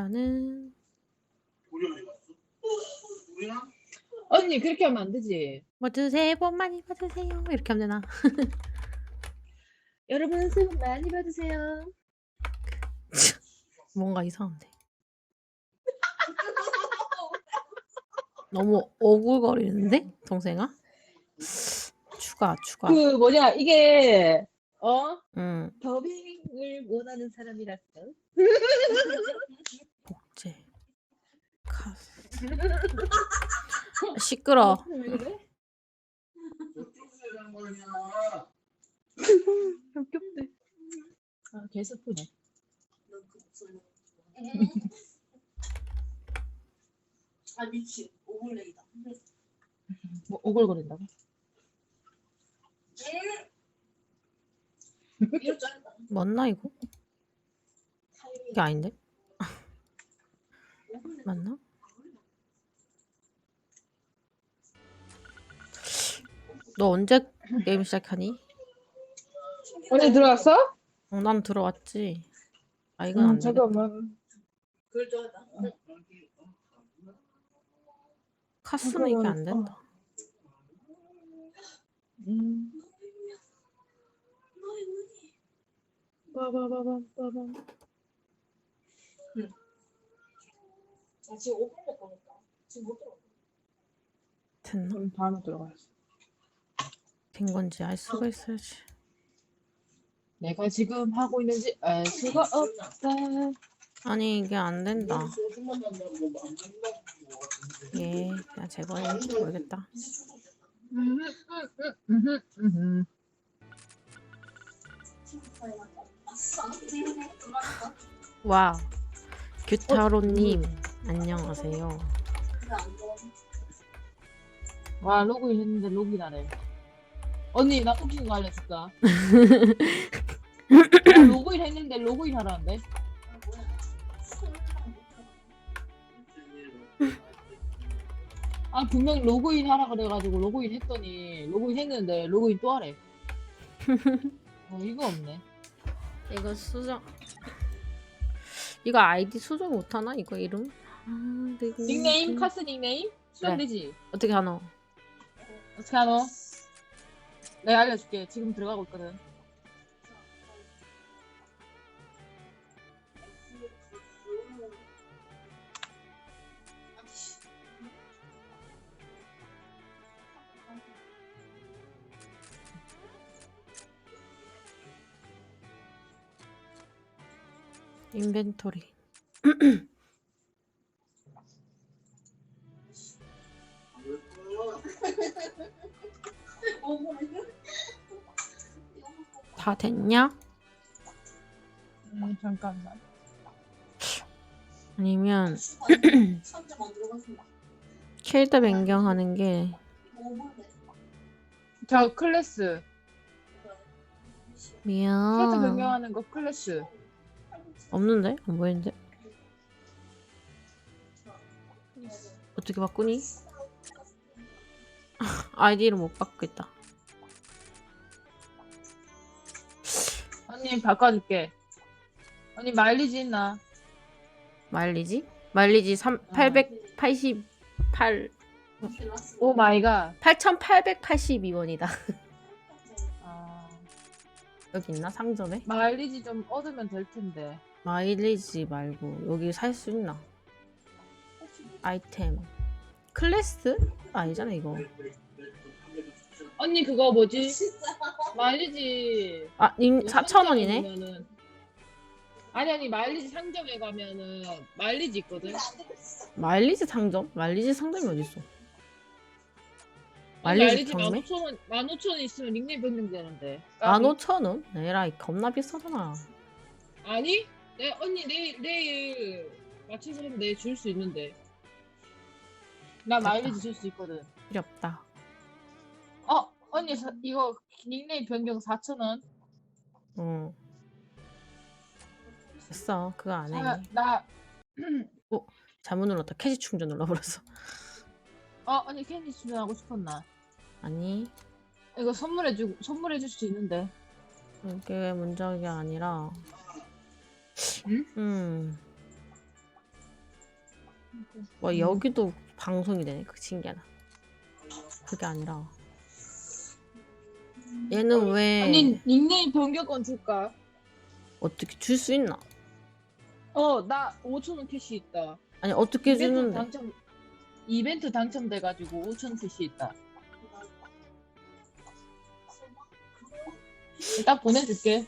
일단은 언니 그렇게 하면 안 되지. 모두 새해 복 많이 받으세요. 이렇게 하면 되나? 여러분 새해 복 많이 받으세요. 뭔가 이상한데. 너무 오글거리는데 동생아? 추가 추가. 그 뭐냐 이게 어응 더빙을 원하는 사람이라서. 카스. 시끄러. 왜 그래? 웃겼대. 아 개스프네. 아 미친 오글레이다. 뭐 오글거린다고? 이럴 줄 알았다. 맞나 이거? 이게 아닌데? 맞나? 너 언제 게임 시작하니? 언니 들어왔어? 어, 난 들어왔지. 아 이건 안응 돼. 잠깐만. 카스는 이게 안 된다. 음. 빠바바밤 빠밤. 아, 지금 5분 먹거니까 지금 못 들어. 됐나? 그럼 다음에 들어가야지. 된 건지 알 수가 있어야지. 내가 지금 하고 있는지 알 수가 없다. 아니 이게 안 된다. 예, 그냥 제거해. 모르겠다. 음, 음, 음, 음. 와, 규타로님 안녕하세요. 와 로그인 했는데 로그인 안 해. 언니 나 웃긴 거 알려줄까? 나 로그인 했는데 로그인 하라는데? 아 분명 로그인 하라 그래가지고 로그인 했더니 로그인 했는데 로그인 또 하래. 어, 이거 없네. 이거 수정. 이거 아이디 수정 못하나? 이거 이름? 아, 네, 이거 닉네임 이름. 카스 닉네임 수정 네. 되지? 어떻게 하노? 어떻게 하노? 내가 알려줄게. 지금 들어가고 있거든. 인벤토리. 다 됐냐? 음, 잠깐만. 아니면. 킬드 변경하는 게 5분에. 저 클래스. 캐릭터 미안. 변경하는 거 클래스. 없는데? 안 보이는데? 어떻게 바꾸니? 아이디를 못 바꾸겠다. 언니 바꿔줄게. 언니 마일리지 있나? 마일리지? 마일리지 3, 888 오 마이 갓. 8,882원이다. 아, 여기 있나? 상점에? 마일리지 좀 얻으면 될 텐데. 마일리지 말고 여기 살 수 있나? 아이템. 클래스? 아니잖아 이거. 언니 그거 뭐지? 마일리지. 아, 님 4,000원이네. 보면은- 아니 아니 마일리지 상점에 가면은 마일리지 있거든. 마일리지 상점? 마일리지 상점이 어딨어? 마일리지 마일리지 경매? 15,000원 15,000원 있으면 닉네임 변경되는데. 15,000원? 에라이 겁나 비싸잖아. 아니? 내 언니 내일 내일 맞춰서 하면 내일 줄 수 있는데. 나 마일리지 줄 수 있거든. 필요 없다. 어 언니 사- 이거 닉네임 변경 4,000원. 어. 됐어. 그거 안 해. 아, 나 잘못 눌렀다. 캐시 충전 눌러버렸어. 어, 언니 캔디 주문하고 싶었나? 아니, 이거 선물해주 선물해줄 수 있는데. 이게 문제가 아니라. 응? 음. 와 여기도 방송이 되네. 그 신기하다. 그게 아니라 얘는 왜 아니 닉네임 변경권 줄까? 어떻게 줄 수 있나? 어 나 5천 원 캐시 있다. 아니 어떻게 이벤트 주는데? 당첨 이벤트 당첨돼가지고 5천 원 캐시 있다. 일단 보내줄게.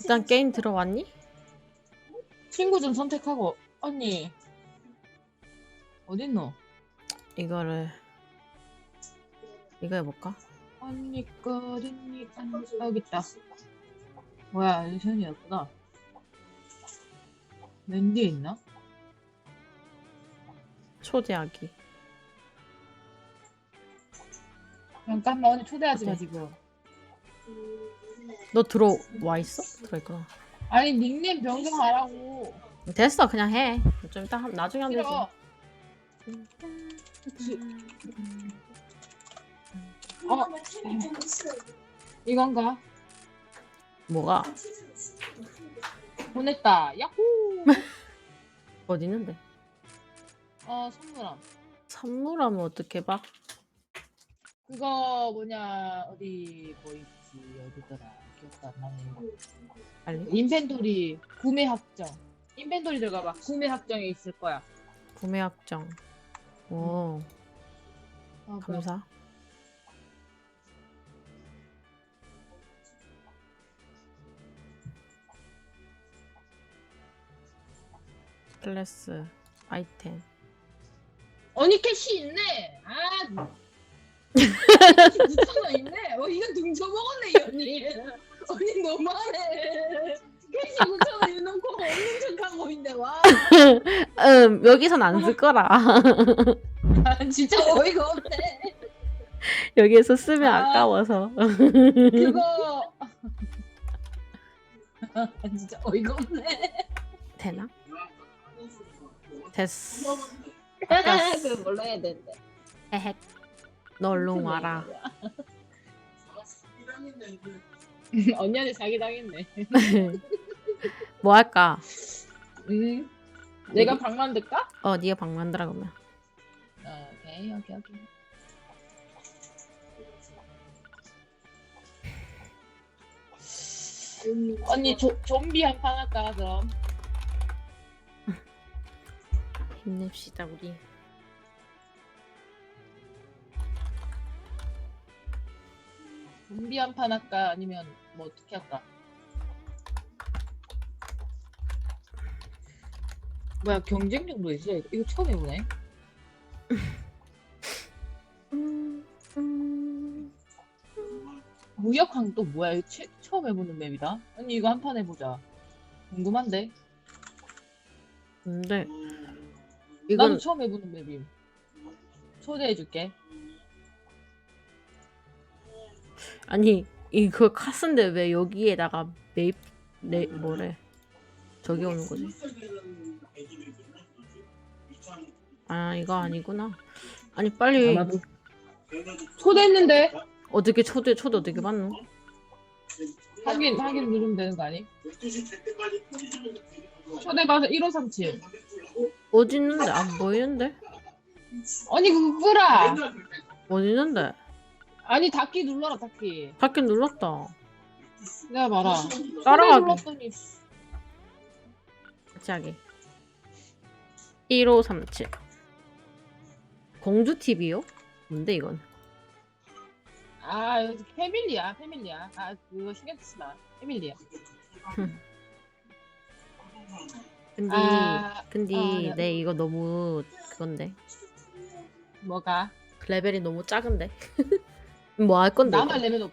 일단 게임 들어왔니? 친구 좀 선택하고 언니 어딨노? 이거를 이거 해볼까? 언니 거? 언니 아, 여기 있다. 뭐야 유선이었구나. 웬 뒤에 있나? 초대하기. 잠깐만 언니 초대하지 마 오케이. 지금. 너 들어와 있어? 들어있구나. 아니 닉네임 변경하라고. 됐어 그냥 해. 좀 이따 한- 나중에 하면 되지. 싫어. 어 이건가? 뭐가 보냈다. 야호. 어디 있는데? 어 선물함. 선물하면 어떻게 봐? 그거 뭐냐 어디 뭐 있지 어디더라 기억도 안 나네. 빨리. 인벤토리 구매 확정. 인벤토리 들어가봐. 구매 확정에 있을 거야. 구매 확정. 오 어, 뭐야. 감사. 클래스 아이템. 언니 캐시 있네. 아. 캐시 9천 원 있네. 어 이거 등쳐 먹었네 이 언니. 언니 너무하네. 캐시 9천 원 해놓고 없는 척하고 있네 와. 음 여기선 안 쓸 거라. 아, 진짜 어이가 없네. 여기에서 쓰면 아. 아까워서. 그거 아, 진짜 어이가 없네. 되나? 됐어. 그거 몰라 해야 되는데. 헤헷. 너 얼른 와라. 언니한테 사기 당했네. 뭐 할까? 음. 내가 방 만들까? 어, 네가 방 만들어 그러면. 어, 오케이 오케이 오케이. 언니 조, 좀비 한 판 할까 그럼? 힘냅시다 우리. 좀비 한 판 할까 아니면 뭐 어떻게 할까? 뭐야 경쟁력도 있어 이거, 이거 처음 해보네. 음, 음. 무역항 또 뭐야 이거 채, 처음 해보는 맵이다. 언니 이거 한 판 해보자. 궁금한데? 근데 나도 이건 처음 해보는 맵임. 초대해줄게. 아니 이거 카스인데 왜 여기에다가 메입 네 뭐래? 저기 오는 거지? 아 이거 아니구나. 아니 빨리 아마도. 초대했는데 어떻게 초대 초대 어떻게 받노? 확인 확인 누르면 되는 거 아니? 초대 가서 1537. 어디 있는데 안 보이는데? 아니 그거 끄라. 어디 있는데? 아니 닫기 눌러라 닫기. 밖에 눌렀다. 내가 봐라. 따라가기. 눌렀더니 같이 하기. 1537 공주 TV요? 뭔데 이건? 아 여기 패밀리야 패밀리야. 아 그거 신경 쓰지 마. 패밀리야. 근데 아 근데 어, 네. 내 이거 너무 그건데 뭐가? 레벨이 너무 작은데 뭐 할 건데? 나만? 레벨 높.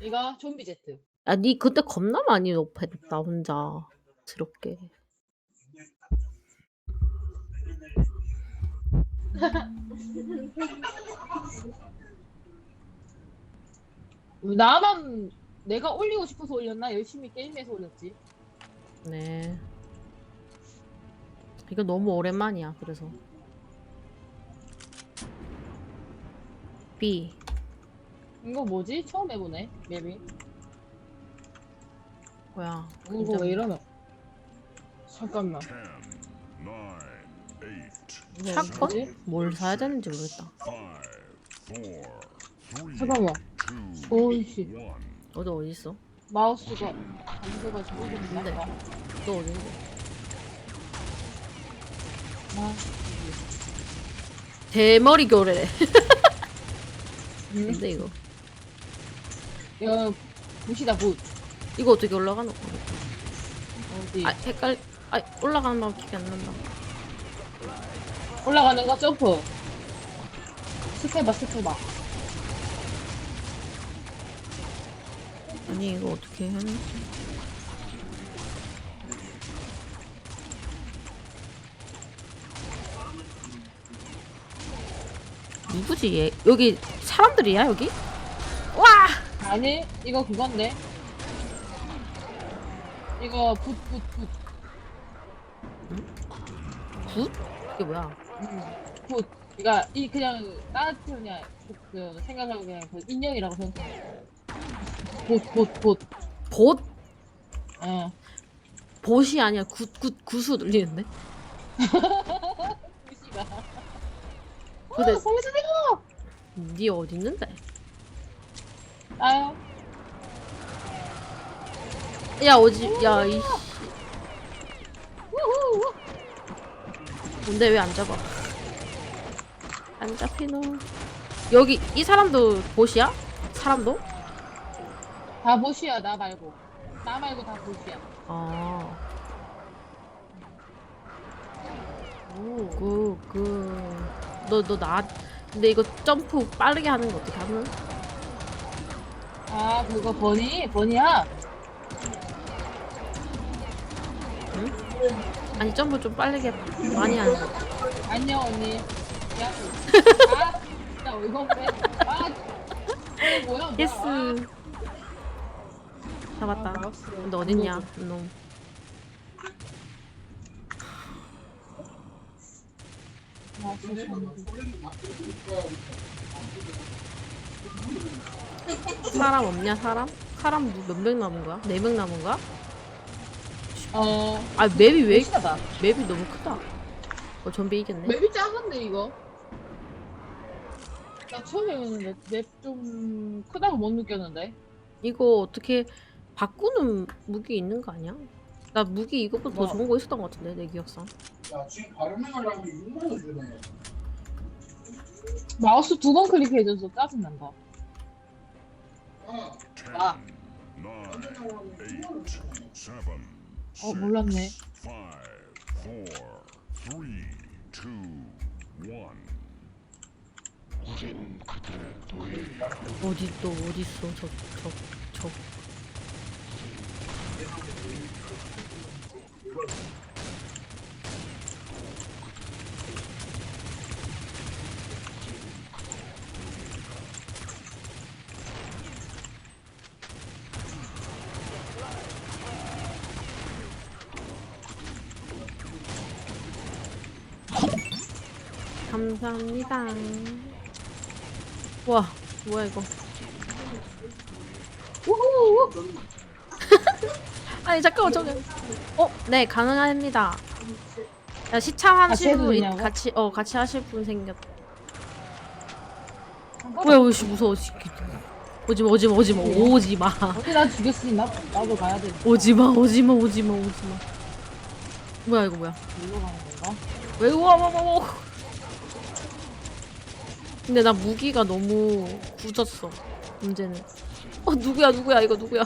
이거 좀비 제트. 아, 니 그때 겁나 많이 높였다 혼자 스럽게. 나만 내가 올리고 싶어서 올렸나? 열심히 게임해서 올렸지. 네. 이거 너무 오랜만이야. 그래서 B 이거 뭐지? 처음 해보네 맵이. 뭐야? 이거 왜 이러노? 잠깐만. 10, 9, eight, 샷건? 뭐지? 뭘 사야 되는지 모르겠다. 잠깐만. 오이씨. 너도 어디 있어? 마우스가 감도가지고 네. 있는데. 너 어딘데? 아, 대머리 교래래. 응? 근데 이거 야, 붓이다 붓. 이거 어떻게 올라가노? 어디? 아 헷갈. 아 올라가는 방 기억 안 난다. 올라가는 거 점프. 스텝 봐, 스텝 봐. 아니 이거 어떻게 하는? 누구지 얘? 여기 사람들이야 여기? 와! 아니, 이거 그건데. 이거 붓, 붓, 붓. 굿? 이게 뭐야? 음, 붓. 그니까, 이, 그냥, 나한테 그냥, 그, 그 생각하고 그냥 그 인형이라고 생각해. 붓, 붓, 붓. 봇? 어. 봇이 아니야 굿, 굿, 굿으로 들리는데? 붓이가. 근데- 어! 니 어디 있는데? 나요? 야 어지 야 이씨! 근데 왜 안 잡아? 안 잡히노 여기 이 사람도 봇이야? 사람도? 다 붓이야, 나 말고. 나 말고 다 붓이야. 아 오. 그, 그, 너, 너, 나, 근데 이거 점프 빠르게 하는 거 어떻게 하는? 아, 그거 버니? 버니야? 아니, 점프 좀 빠르게 많이 하는 거. 안녕, 언니. 야, 아, 진짜 어이가 없네. 아, 어, 뭐야, 뭐야. 예스. 아, 잡았다. 마우스. 근데 어딨냐, 놈. 마우스 좀. 사람 없냐, 사람? 사람 몇 명 남은 거야? 네 명 남은 거야? 어, 아, 맵이 왜, 시다다 맵이 너무 크다. 어, 좀비 이겼네. 맵이 작은데, 이거? 나 처음에는 맵좀 크다고 못 느꼈는데. 이거 어떻게 바꾸는 무기 있는 거 아니야? 나 무기 이거보다 뭐? 더 좋은 거 있었던 것 같은데, 내 기억상. 야, 지금 발명하려면 6만 원 주네. 마우스 두 번 클릭해줘서 짜증난다. 아, seven, 어, six, 몰랐네. three, two, one. 어디 또 어디 있어 저저 저. 감사합니다. 와, 뭐야 이거? 우후! 아니 잠깐만 저기. 어, 네 가능합니다. 야, 시참하실 해도 분 있- 되냐고? 같이 어 같이 하실 분 생겼. 뭐야, 오씨 무서워. 씨. 오지마, 오지마, 오지마, 오지마, 어디 나 죽였으니 나, 나도 가야 돼. 오지마, 오지마, 오지마, 오지마. 뭐야 이거 뭐야? 일로 가는 건가? 왜 우와, 우와. 우와. 근데 나 무기가 너무 굳었어. 문제는. 어 누구야, 누구야, 이거 누구야?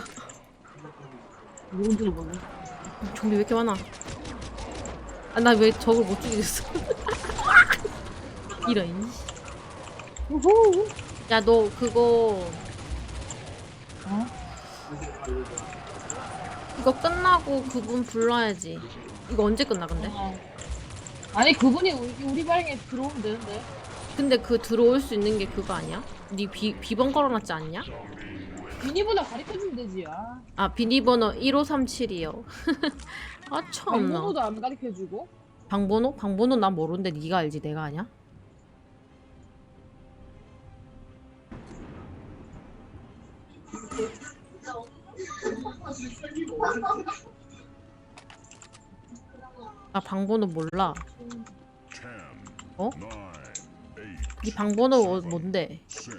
누군지 몰라. 좀비 왜 이렇게 많아? 아, 나왜 저걸 못 죽이겠어? 이런. 우후! 야, 너 그거 어? 이거 끝나고 그분 불러야지. 이거 언제 끝나 근데? 어. 아니 그분이 우리, 우리 방에 들어오면 되는데 근데 그 들어올 수 있는 게 그거 아니야? 네 비, 비번 걸어놨지 않냐? 비니보다 가르쳐주면 되지 아아 비밀번호 1537이요. 아 참나. 방번호도 안 가르쳐주고 방번호? 방번호 난 모르는데 네가 알지 내가 아냐? 나 방번호 몰라. 네 방번호 어- 뭔데?